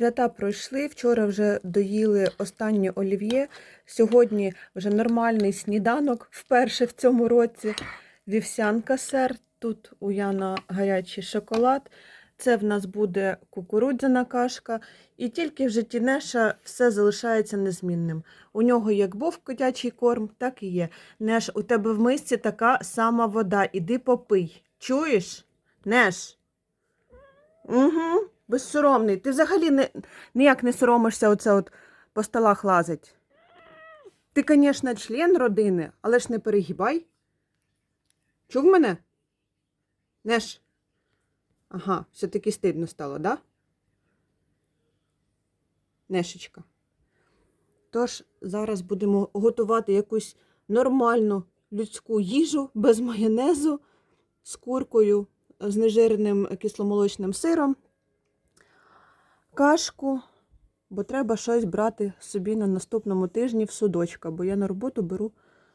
Свята пройшли. Вчора вже доїли останнє олів'є. Сьогодні вже нормальний сніданок вперше в цьому році. Вівсянка сир. Тут у Яна гарячий шоколад. Це в нас буде кукурудзяна кашка. І тільки в житті Неша все залишається незмінним. У нього як був котячий корм, так і є. Неш, у тебе в мисці така сама вода. Іди попий. Чуєш? Неш? Угу. Безсоромний. Ти взагалі не, ніяк не соромишся оце от по столах лазить. Ти, звісно, член родини, але ж не перегибай. Чув мене? Неш? Ага, все-таки стидно стало, да? Нешечка. Тож зараз будемо готувати якусь нормальну людську їжу без майонезу з куркою, з нежирним кисломолочним сиром, кашку, бо треба щось брати собі на наступному тижні в судочка, бо я на роботу беру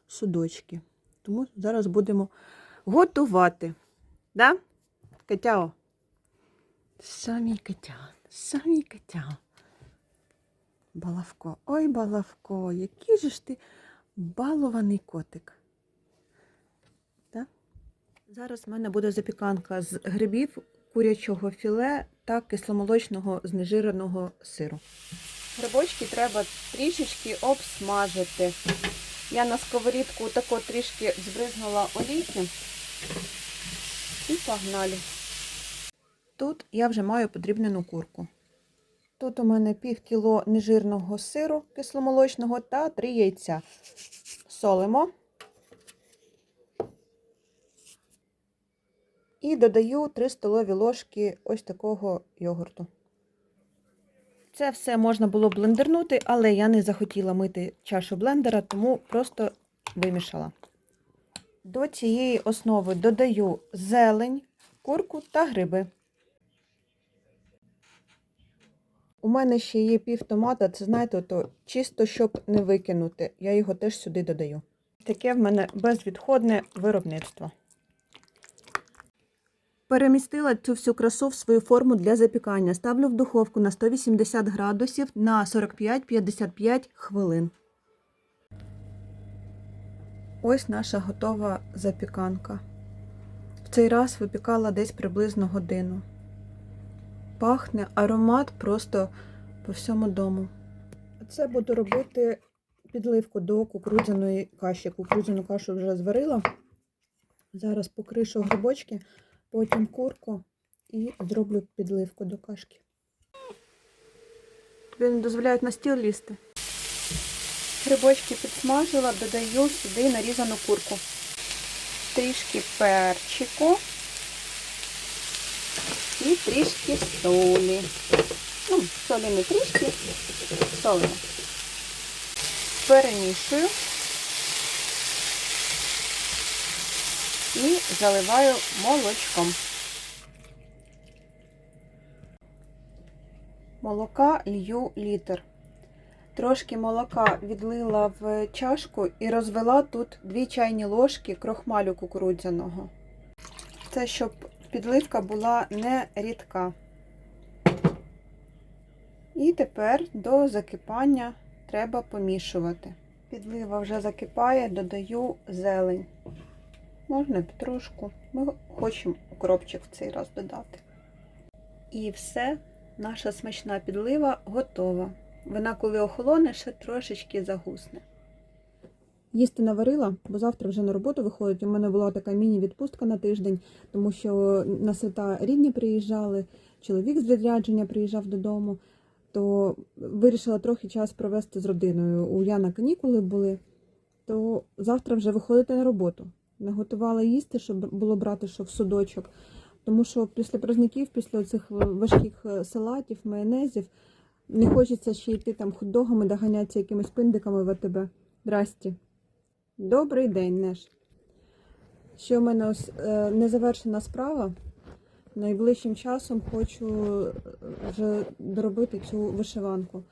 судочки. Тому зараз будемо готувати. Да? Катяо? Самі Катя, самі Катя. Балавко, ой, балавко, який же ж ти балований котик. Да? Зараз в мене буде запіканка з грибів, курячого філе та кисломолочного знежиреного сиру. Грибочки треба трішечки обсмажити. Я на сковорідку тако трішки збризнула олійки і погнали. Тут я вже маю подрібнену курку. Тут у мене пів кіло нежирного сиру кисломолочного та 3 яйця. Солимо. І додаю 3 столові ложки ось такого йогурту. Це все можна було блендернути, але я не захотіла мити чашу блендера, тому просто вимішала. До цієї основи додаю зелень, курку та гриби. У мене ще є пів томата, це знаєте, то чисто щоб не викинути. Я його теж сюди додаю. Таке в мене безвідходне виробництво. Перемістила цю всю красу в свою форму для запікання. Ставлю в духовку на 180 градусів на 45-55 хвилин. Ось наша готова запіканка. В цей раз випікала десь приблизно годину. Пахне аромат просто по всьому дому. Це буду робити підливку до кукурудзяної каші. Кукурудзяну кашу вже зварила. Зараз покришу грибочки, потім курку і зроблю підливку до кашки. Тобі не дозволяють на стіл лізти. Грибочки підсмажила, додаю сюди нарізану курку. Трішки перчику і трішки солі. Ну, солі не трішки, солимо. Перемішую і заливаю молочком. Молока лью літр. Трошки молока відлила в чашку і розвела тут 2 чайні ложки крохмалю кукурудзяного. Це щоб підливка була не рідка. І тепер до закипання треба помішувати. Підлива вже закипає, додаю зелень. Можна петрушку. Ми хочемо укропчик в цей раз додати. І все, наша смачна підлива готова. Вона, коли охолоне, ще трошечки загусне. Їсти наварила, бо завтра вже на роботу виходить. У мене була така міні-відпустка на тиждень, тому що на свята рідні приїжджали, чоловік з відрядження приїжджав додому, то вирішила трохи час провести з родиною. У Яна канікули були, то завтра вже виходити на роботу. Наготувала їсти, щоб було брати що в судочок. Тому що після праздників, після цих важких е, салатів, майонезів, не хочеться ще йти там хот-догами, доганятися якимись пиндиками в АТБ. Здрасті. Добрий день, Неш. Ще у мене ось е, незавершена справа. Найближчим часом хочу е, вже доробити цю вишиванку.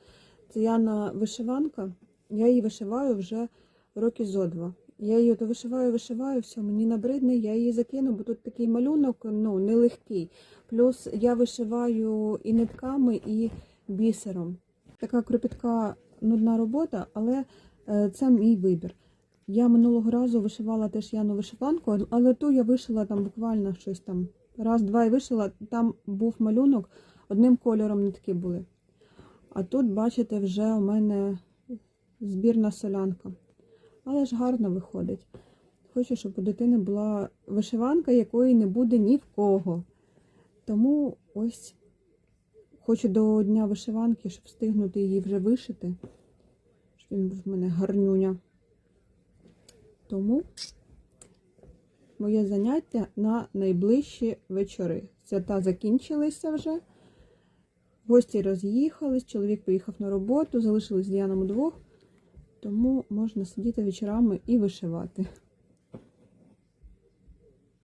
Це Яна вишиванка. Я її вишиваю вже роки зо два. Я її вишиваю, вишиваю, все, мені набридне, я її закину, бо тут такий малюнок ну, нелегкий. Плюс я вишиваю і нитками, і бісером. Така кропітка нудна робота, але е, це мій вибір. Я минулого разу вишивала теж Яну вишиванку, але ту я вишила там буквально щось там. Раз-два і вишила, там був малюнок, одним кольором нитки були. А тут, бачите, вже у мене збірна солянка. Але ж гарно виходить. Хочу, щоб у дитини була вишиванка, якої не буде ні в кого. Тому ось хочу до дня вишиванки, щоб встигнути її вже вишити. Щоб він був в мене гарнюня. Тому моє заняття на найближчі вечори. Свята закінчилися вже. Гості роз'їхались, чоловік поїхав на роботу, залишились з Діаном удвох, тому можна сидіти вечорами і вишивати.